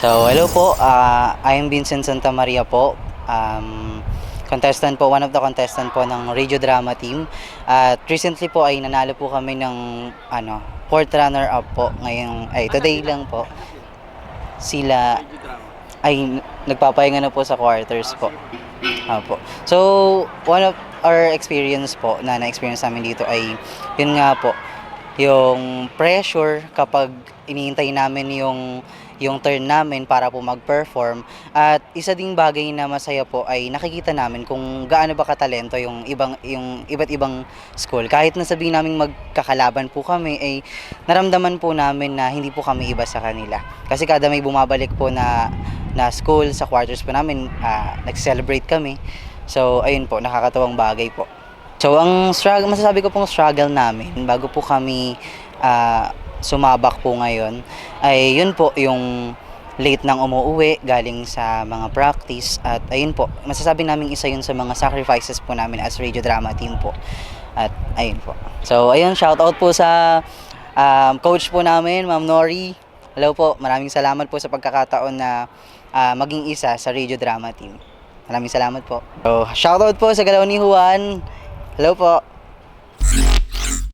So, hello po. Uh, I am Vincent Santa Maria po. Um, contestant po, one of the contestant po ng radio drama team. At recently po ay nanalo po kami ng ano, fourth runner up po ngayong ay today lang po. Sila ay nagpapahinga na po sa quarters po. Opo. So, one of our experience po na na-experience namin dito ay yun nga po, yung pressure kapag iniintay namin yung yung turn namin para po mag-perform. At isa ding bagay na masaya po ay nakikita namin kung gaano ba katalento yung ibang yung iba't ibang school. Kahit na sabihin namin magkakalaban po kami ay naramdaman po namin na hindi po kami iba sa kanila. Kasi kada may bumabalik po na na school sa quarters po namin ah, nag-celebrate kami. So ayun po nakakatawang bagay po So, ang struggle, masasabi ko pong struggle namin bago po kami ah, sumabak po ngayon ay yun po yung late nang umuwi galing sa mga practice at ayun po, masasabi namin isa yun sa mga sacrifices po namin as radio drama team po. At ayun po. So, ayun, shout out po sa um, coach po namin, Ma'am Nori. Hello po, maraming salamat po sa pagkakataon na ah, maging isa sa radio drama team. Maraming salamat po. So, shout out po sa galaw ni Juan. Hello po.